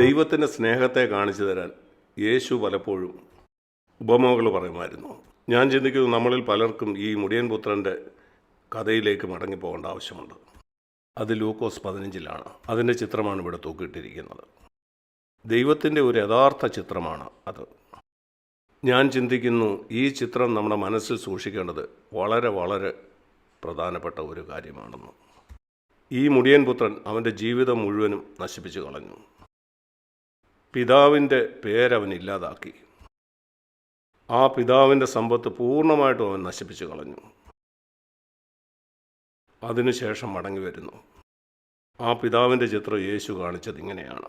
ദൈവത്തിന്റെ സ്നേഹത്തെ കാണിച്ചു തരാൻ യേശു പലപ്പോഴും ഉപമകൾ പറയുമായിരുന്നു. ഞാൻ ചിന്തിക്കുന്നു നമ്മളിൽ പലർക്കും ഈ മുടിയൻ പുത്രന്റെ കഥയിലേക്ക് മടങ്ങിപ്പോകേണ്ട ആവശ്യമുണ്ട്. അത് ലൂക്കോസ് പതിനഞ്ചിലാണ്. അതിന്റെ ചിത്രമാണ് ഇവിടെ തൂക്കിയിട്ടിരിക്കുന്നത്. ദൈവത്തിന്റെ ഒരു യഥാർത്ഥ ചിത്രമാണ് അത്. ഞാൻ ചിന്തിക്കുന്നു ഈ ചിത്രം നമ്മുടെ മനസ്സിൽ സൂക്ഷിക്കേണ്ടത് വളരെ വളരെ പ്രധാനപ്പെട്ട ഒരു കാര്യമാണെന്ന്. ഈ മുടിയൻ പുത്രൻ അവന്റെ ജീവിതം മുഴുവനും നശിപ്പിച്ചു കളഞ്ഞു. പിതാവിന്റെ പേരവൻ ഇല്ലാതാക്കി. ആ പിതാവിന്റെ സമ്പത്ത് പൂർണമായിട്ടും അവൻ നശിപ്പിച്ചു കളഞ്ഞു. അതിനുശേഷം മടങ്ങി വരുന്നു. ആ പിതാവിന്റെ ചിത്രം യേശു കാണിച്ചത് ഇങ്ങനെയാണ്.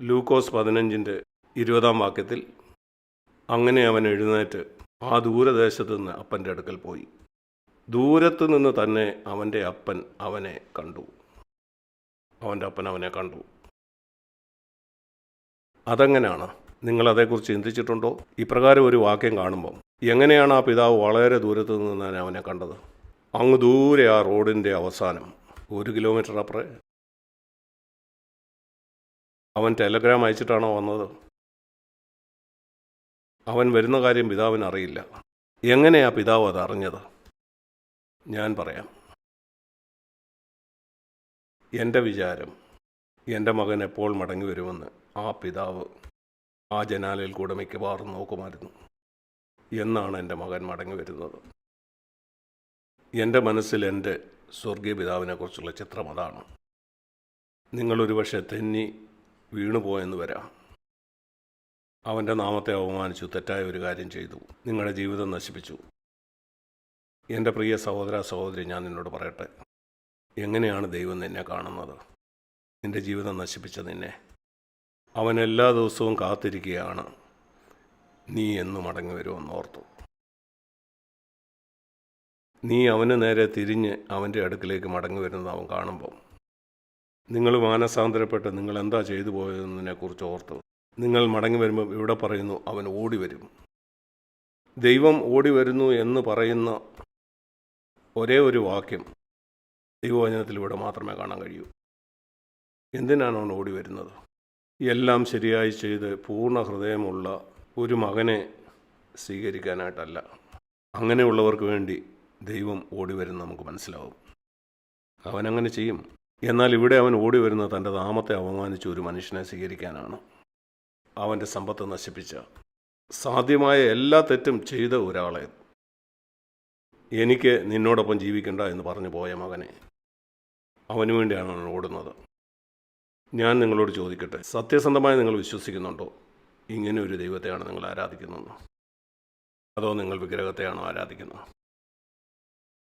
ലൂക്കോസ് പതിനഞ്ചിന്റെ ഇരുപതാം വാക്യത്തിൽ അങ്ങനെ അവൻ എഴുന്നേറ്റ് ആ ദൂരദേശത്ത് നിന്ന് അപ്പന്റെ അടുക്കൽ പോയി. ദൂരത്തു നിന്ന് തന്നെ അവന്റെ അപ്പൻ അവനെ കണ്ടു. അവന്റെ അപ്പൻ അവനെ കണ്ടു. അതെങ്ങനെയാണ്? നിങ്ങൾ അതേക്കുറിച്ച് ചിന്തിച്ചിട്ടുണ്ടോ? ഇപ്രകാരം ഒരു വാക്യം കാണുമ്പം എങ്ങനെയാണ് ആ പിതാവ് വളരെ ദൂരത്ത് നിന്ന് അവനെ കണ്ടത്? അങ്ങ് ദൂരെ ആ റോഡിന്റെ അവസാനം ഒരു കിലോമീറ്റർ അപ്പുറേ. അവൻ ടെലഗ്രാം അയച്ചിട്ടാണോ വന്നത്? അവൻ വരുന്ന കാര്യം പിതാവിന് അറിയില്ല എങ്ങനെയാ പിതാവ് അത് അറിഞ്ഞത് ഞാൻ പറയാം. എന്റെ വിചാരം എന്റെ മകൻ എപ്പോൾ മടങ്ങി വരുമെന്ന് ആ പിതാവ് ആ ജനാലയിൽ കൂടെ മിക്കവാറും നോക്കുമായിരുന്നു. എന്നാണ് എന്റെ മകൻ മടങ്ങി വരുന്നത്. എന്റെ മനസ്സിൽ എന്റെ സ്വർഗീയ പിതാവിനെക്കുറിച്ചുള്ള ചിത്രം അതാണ്. നിങ്ങളൊരു പക്ഷേ തെന്നി വീണുപോയെന്ന് വരാം. അവന്റെ നാമത്തെ അവമാനിച്ചു തെറ്റായ ഒരു കാര്യം ചെയ്തു നിങ്ങളുടെ ജീവിതം നശിപ്പിച്ചു. എന്റെ പ്രിയ സഹോദര സഹോദരി ഞാൻ നിന്നോട് പറയട്ടെ. എങ്ങനെയാണ് ദൈവം നിന്നെ കാണുന്നത്? നിന്റെ ജീവിതം നശിപ്പിച്ച നിന്നെ. അവൻ എല്ലാ ദിവസവും കാത്തിരിക്കുകയാണ്. നീ എന്ന് മടങ്ങി വരുമെന്ന് ഓർത്തു. നീ അവന് നേരെ തിരിഞ്ഞ് അവന്റെ അടുക്കിലേക്ക് മടങ്ങി വരുന്നത് അവൻ കാണുമ്പം. നിങ്ങൾ മാനസാന്തരപ്പെട്ട് നിങ്ങൾ എന്താ ചെയ്തു പോയതെന്നതിനെക്കുറിച്ച് ഓർത്തു. നിങ്ങൾ മടങ്ങി വരുമ്പോൾ ഇവിടെ പറയുന്നു അവൻ ഓടി വരും. ദൈവം ഓടി വരുന്നു എന്ന് പറയുന്ന ഒരേ ഒരു വാക്യം. ദൈവവചനത്തിൽ ഇവിടെ മാത്രമേ കാണാൻ കഴിയൂ. എന്തിനാണ് അവൻ ഓടി വരുന്നത്? എല്ലാം ശരിയായി ചെയ്ത് പൂർണ ഹൃദയമുള്ള ഒരു മകനെ സ്വീകരിക്കാനായിട്ടല്ല. അങ്ങനെയുള്ളവർക്ക് വേണ്ടി ദൈവം ഓടി വരുന്ന നമുക്ക് മനസ്സിലാവും. അവനങ്ങനെ ചെയ്യും. എന്നാൽ ഇവിടെ അവൻ ഓടി വരുന്ന തന്റെ നാമത്തെ അവമാനിച്ച ഒരു മനുഷ്യനെ സ്വീകരിക്കാനാണ്. അവന്റെ സമ്പത്ത് നശിപ്പിച്ച സാധ്യമായ എല്ലാ തെറ്റും ചെയ്ത ഒരാളെ എനിക്ക് നിന്നോടൊപ്പം ജീവിക്കണ്ട എന്ന് പറഞ്ഞു പോയ മകനെ. അവനു വേണ്ടിയാണ് അവൻ ഓടുന്നത്. ഞാൻ നിങ്ങളോട് ചോദിക്കട്ടെ. സത്യസന്ധമായി നിങ്ങൾ വിശ്വസിക്കുന്നുണ്ടോ? ഇങ്ങനെ ഒരു ദൈവത്തെയാണ് നിങ്ങൾ ആരാധിക്കുന്നത്. അതോ നിങ്ങൾ വിഗ്രഹത്തെയാണോ ആരാധിക്കുന്നത്?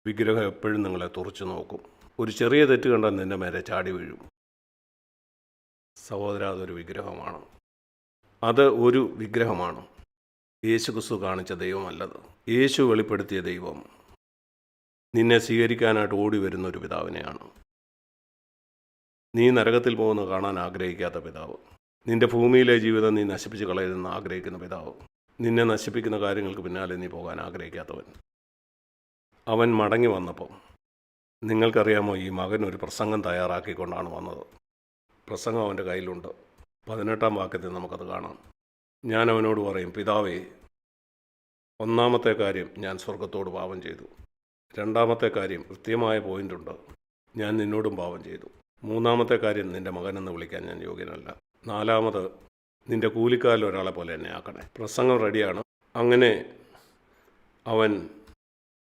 വിഗ്രഹം എപ്പോഴും നിങ്ങളെ തുറച്ചു നോക്കും. ഒരു ചെറിയ തെറ്റ് കണ്ടാൽ നിന്റെ മേലെ ചാടി വീഴും. സഹോദര അതൊരു വിഗ്രഹമാണ്. അത് ഒരു വിഗ്രഹമാണ്. യേശു ക്രിസ്തു കാണിച്ച ദൈവമല്ലത്. യേശു വെളിപ്പെടുത്തിയ ദൈവം. നിന്നെ സ്വീകരിക്കാനായിട്ട് ഓടി വരുന്ന ഒരു പിതാവിനെയാണ്. നീ നരകത്തിൽ പോകുന്ന കാണാൻ ആഗ്രഹിക്കാത്ത പിതാവ്. നിന്റെ ഭൂമിയിലെ ജീവിതം നീ നശിപ്പിച്ച് കളയരുതെന്ന് ആഗ്രഹിക്കുന്ന പിതാവ്. നിന്നെ നശിപ്പിക്കുന്ന കാര്യങ്ങൾക്ക് പിന്നാലെ നീ പോകാൻ ആഗ്രഹിക്കാത്തവൻ. അവൻ മടങ്ങി വന്നപ്പോൾ നിങ്ങൾക്കറിയാമോ ഈ മകൻ ഒരു പ്രസംഗം തയ്യാറാക്കിക്കൊണ്ടാണ് വന്നത്. പ്രസംഗം അവന്റെ കയ്യിലുണ്ട്. പതിനെട്ടാം വാക്യത്തിൽ നമുക്കത് കാണാം. ഞാൻ അവനോട് പറയും പിതാവേ ഒന്നാമത്തെ കാര്യം ഞാൻ സ്വർഗത്തോട് പാപം ചെയ്തു. രണ്ടാമത്തെ കാര്യം കൃത്യമായ പോയിന്റുണ്ട് ഞാൻ നിന്നോടും പാപം ചെയ്തു. മൂന്നാമത്തെ കാര്യം നിന്റെ മകനെന്ന് വിളിക്കാൻ ഞാൻ യോഗ്യനല്ല. നാലാമത് നിന്റെ കൂലിക്കാരിൽ ഒരാളെ പോലെ എന്നെ ആക്കണേ. പ്രസംഗം റെഡിയാണ് അങ്ങനെ അവൻ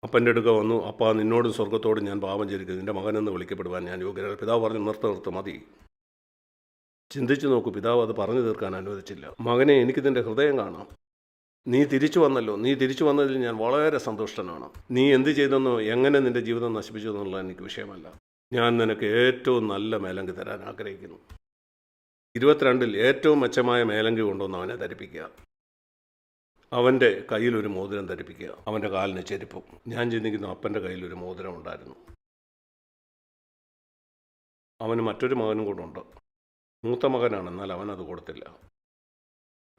അപ്പന്റെ അടുക്ക വന്നു. അപ്പ നിന്നോടും സ്വർഗത്തോടും ഞാൻ പാപം ചെയ്തിരിക്കുന്നു. നിന്റെ മകനെന്ന് വിളിക്കപ്പെടുവാൻ ഞാൻ യോഗ്യനല്ല. പിതാവ് പറഞ്ഞു നിർത്ത നിർത്ത് മതി. ചിന്തിച്ചു നോക്കൂ. പിതാവ് അത് പറഞ്ഞു തീർക്കാൻ അനുവദിച്ചില്ല. മകനെ എനിക്ക് നിന്റെ ഹൃദയം കാണാം. നീ തിരിച്ചു വന്നല്ലോ. നീ തിരിച്ചു വന്നതിൽ ഞാൻ വളരെ സന്തുഷ്ടനാണ്. നീ എന്ത് ചെയ്തെന്നോ എങ്ങനെ നിന്റെ ജീവിതം നശിപ്പിച്ചു എന്നുള്ളത് എനിക്ക് വിഷയമല്ല. ഞാൻ നിനക്ക് ഏറ്റവും നല്ല മേലങ്കി തരാൻ ആഗ്രഹിക്കുന്നു. ഇരുപത്തിരണ്ടിൽ ഏറ്റവും മെച്ചമായ മേലങ്കി കൊണ്ടുവന്ന് അവനെ ധരിപ്പിക്കുക. അവന്റെ കയ്യിലൊരു മോതിരം ധരിപ്പിക്കുക. അവന്റെ കാലിന് ചെരുപ്പും. ഞാൻ ചിന്തിക്കുന്നു അപ്പന്റെ കയ്യിൽ ഒരു മോതിരം ഉണ്ടായിരുന്നു. അവന് മറ്റൊരു മകനും കൂടെ ഉണ്ട്. മൂത്ത മകനാണ് എന്നാൽ അവൻ അത് കൊടുത്തില്ല.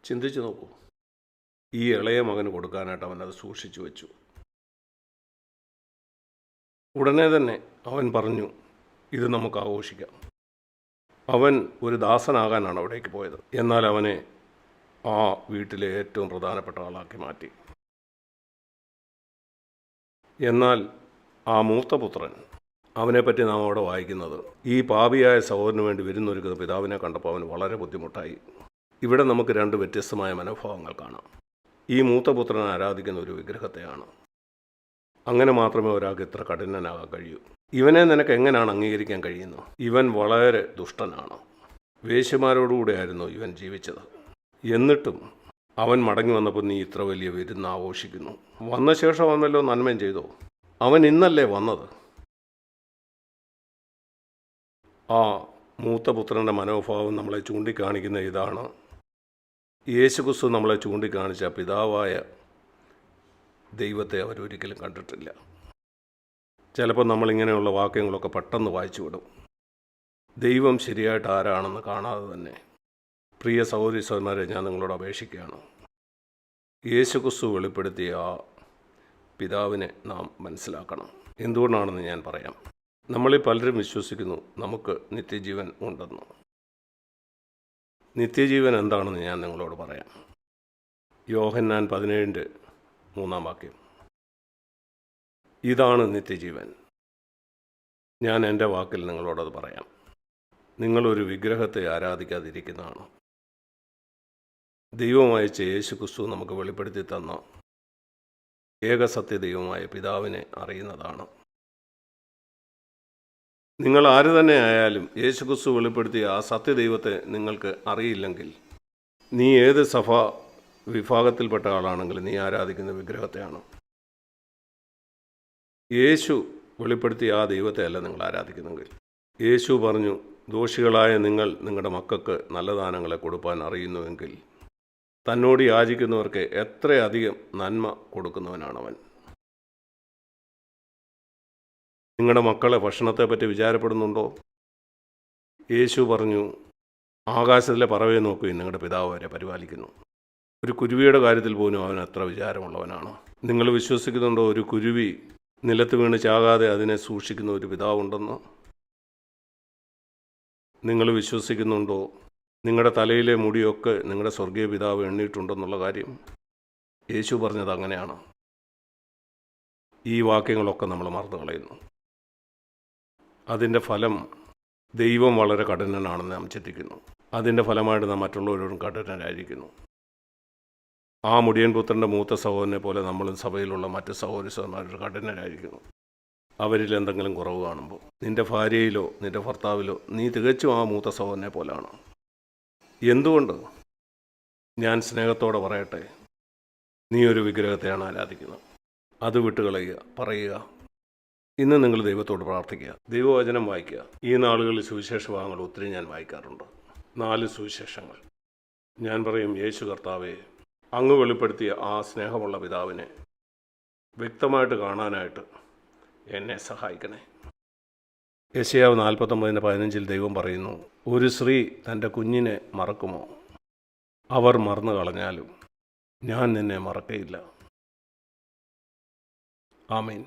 ചിന്തിച്ചു നോക്കൂ. ഈ ഇളയ മകന് കൊടുക്കാനായിട്ട് അവൻ അത് സൂക്ഷിച്ചു വെച്ചു. ഉടനെ തന്നെ അവൻ പറഞ്ഞു ഇത് നമുക്ക് ആഘോഷിക്കാം. അവൻ ഒരു ദാസനാകാനാണ് അവിടേക്ക് പോയത്. എന്നാൽ അവനെ ആ വീട്ടിലെ ഏറ്റവും പ്രധാനപ്പെട്ട ആളാക്കി മാറ്റി. എന്നാൽ ആ മൂത്തപുത്രൻ അവനെപ്പറ്റി നാം അവിടെ വായിക്കുന്നത് ഈ പാപിയായ സഹോദരന് വേണ്ടി വിരുന്നൊരുക്കുന്ന പിതാവിനെ കണ്ടപ്പോൾ അവന് വളരെ ബുദ്ധിമുട്ടായി. ഇവിടെ നമുക്ക് രണ്ട് വ്യത്യസ്തമായ മനോഭാവങ്ങൾ കാണാം. ഈ മൂത്തപുത്രൻ ആരാധിക്കുന്ന ഒരു വിഗ്രഹത്തെയാണ്. അങ്ങനെ മാത്രമേ ഒരാൾക്ക് ഇത്ര കഠിനനാകാൻ കഴിയൂ. ഇവനെ നിനക്ക് എങ്ങനെയാണ് അംഗീകരിക്കാൻ കഴിയുന്നത്? ഇവൻ വളരെ ദുഷ്ടനാണ്. വേശ്യമാരോടുകൂടെയായിരുന്നു ഇവൻ ജീവിച്ചത്. എന്നിട്ടും അവൻ മടങ്ങി വന്നപ്പോൾ നീ ഇത്ര വലിയ വിരുന്ന് ആഘോഷിക്കുന്നു. വന്ന ശേഷം അവനല്ലോ നന്മയും ചെയ്തോ. അവൻ ഇന്നല്ലേ വന്നത്? ആ മൂത്തപുത്രന്റെ മനോഭാവം നമ്മളെ ചൂണ്ടിക്കാണിക്കുന്ന ഇതാണ്. യേശുക്രിസ്തു നമ്മളെ ചൂണ്ടിക്കാണിച്ച പിതാവായ ദൈവത്തെ അവരൊരിക്കലും കണ്ടിട്ടില്ല. ചിലപ്പോൾ നമ്മളിങ്ങനെയുള്ള വാക്യങ്ങളൊക്കെ പെട്ടെന്ന് വായിച്ചു വിടും. ദൈവം ശരിയായിട്ട് ആരാണെന്ന് കാണാതെ തന്നെ. പ്രിയ സഹോദരി സഹോദരന്മാരെ ഞാൻ നിങ്ങളോട് അപേക്ഷിക്കുകയാണ്. യേശുക്രിസ്തു വെളിപ്പെടുത്തിയ ആ പിതാവിനെ നാം മനസ്സിലാക്കണം. എന്തുകൊണ്ടാണെന്ന് ഞാൻ പറയാം. നമ്മളിൽ പലരും വിശ്വസിക്കുന്നു നമുക്ക് നിത്യജീവൻ ഉണ്ടെന്ന്. നിത്യജീവൻ എന്താണെന്ന് ഞാൻ നിങ്ങളോട് പറയാം. യോഹന്നാൻ പതിനേഴിന്റെ മൂന്നാം വാക്യം. ഇതാണ് നിത്യജീവൻ. ഞാൻ എന്റെ വാക്കിൽ നിങ്ങളോടത് പറയാം. നിങ്ങളൊരു വിഗ്രഹത്തെ ആരാധിക്കാതിരിക്കുന്നതാണ്? ദൈവം അയച്ച യേശു ക്രിസ്തു നമുക്ക് വെളിപ്പെടുത്തി തന്ന ഏകസത്യ ദൈവമായ പിതാവിനെ അറിയുന്നതാണ്? നിങ്ങൾ ആര് തന്നെ ആയാലും യേശുക്രിസ്തു വെളിപ്പെടുത്തിയ ആ സത്യദൈവത്തെ നിങ്ങൾക്ക് അറിയില്ലെങ്കിൽ നീ ഏത് സഭ വിഭാഗത്തിൽപ്പെട്ട ആളാണെങ്കിലും നീ ആരാധിക്കുന്ന വിഗ്രഹത്തെയാണ്? യേശു വെളിപ്പെടുത്തിയ ആ ദൈവത്തെ അല്ല നിങ്ങൾ ആരാധിക്കുന്നെങ്കിൽ. യേശു പറഞ്ഞു ദോഷികളായ നിങ്ങൾ നിങ്ങളുടെ മക്കൾക്ക് നല്ല ദാനങ്ങളെ കൊടുക്കാൻ അറിയുന്നുവെങ്കിൽ തന്നോട് യാചിക്കുന്നവർക്ക് എത്രയധികം നന്മ കൊടുക്കുന്നവനാണവൻ. നിങ്ങളുടെ മക്കളെ ഭക്ഷണത്തെപ്പറ്റി വിചാരപ്പെടുന്നുണ്ടോ? യേശു പറഞ്ഞു ആകാശത്തിലെ പറവയെ നോക്കുകയും നിങ്ങളുടെ പിതാവ് അവരെ പരിപാലിക്കുന്നു. ഒരു കുരുവിയുടെ കാര്യത്തിൽ പോലും അവൻ അത്ര വിചാരമുള്ളവനാണ്? നിങ്ങൾ വിശ്വസിക്കുന്നുണ്ടോ? ഒരു കുരുവി നിലത്ത് വീണ് ചാകാതെ അതിനെ സൂക്ഷിക്കുന്ന ഒരു പിതാവുണ്ടെന്ന്? നിങ്ങൾ വിശ്വസിക്കുന്നുണ്ടോ? നിങ്ങളുടെ തലയിലെ മുടിയൊക്കെ നിങ്ങളുടെ സ്വർഗീയ പിതാവ് എണ്ണിയിട്ടുണ്ടെന്നുള്ള കാര്യം? യേശു പറഞ്ഞത് അങ്ങനെയാണ്. ഈ വാക്യങ്ങളൊക്കെ നമ്മൾ മറന്നു കളയുന്നു അതിന്റെ ഫലം ദൈവം വളരെ കഠിനനാണെന്ന് നാം ചിന്തിക്കുന്നു. അതിന്റെ ഫലമായിട്ട് നാം മറ്റുള്ളവരോടും കഠിനരായിരിക്കുന്നു. ആ മുടിയൻ പുത്രന്റെ മൂത്ത സഹോദരനെ പോലെ നമ്മളും സഭയിലുള്ള മറ്റ് സഹോദരി സഹോദരന്മാരോട് കഠിനരായിരിക്കുന്നു. അവരിൽ എന്തെങ്കിലും കുറവ് കാണുമ്പോൾ നിന്റെ ഭാര്യയിലോ നിന്റെ ഭർത്താവിലോ നീ തികച്ചും ആ മൂത്ത സഹോദരനെ പോലാണ് എന്തുകൊണ്ട്? ഞാൻ സ്നേഹത്തോടെ പറയട്ടെ. നീ ഒരു വിഗ്രഹത്തെയാണ് ആരാധിക്കുന്നത്. അത് വിട്ടുകളയുക പറയുക ഇന്ന് നിങ്ങൾ ദൈവത്തോട് പ്രാർത്ഥിക്കുക. ദൈവവചനം വായിക്കുക. ഈ നാളുകളിൽ സുവിശേഷ ഭാഗങ്ങൾ ഒത്തിരി ഞാൻ വായിക്കാറുണ്ട്. നാല് സുവിശേഷങ്ങൾ. ഞാൻ പറയും യേശു കർത്താവെ അങ്ങ് വെളിപ്പെടുത്തിയ ആ സ്നേഹമുള്ള പിതാവിനെ വ്യക്തമായിട്ട് കാണാനായിട്ട് എന്നെ സഹായിക്കണേ. യശയാവ് നാൽപ്പത്തൊമ്പതിന്റെ പതിനഞ്ചിൽ ദൈവം പറയുന്നു ഒരു സ്ത്രീ തന്റെ കുഞ്ഞിനെ മറക്കുമോ? അവർ മറന്നു കളഞ്ഞാലും ഞാൻ നിന്നെ മറക്കയില്ല. ആമീൻ.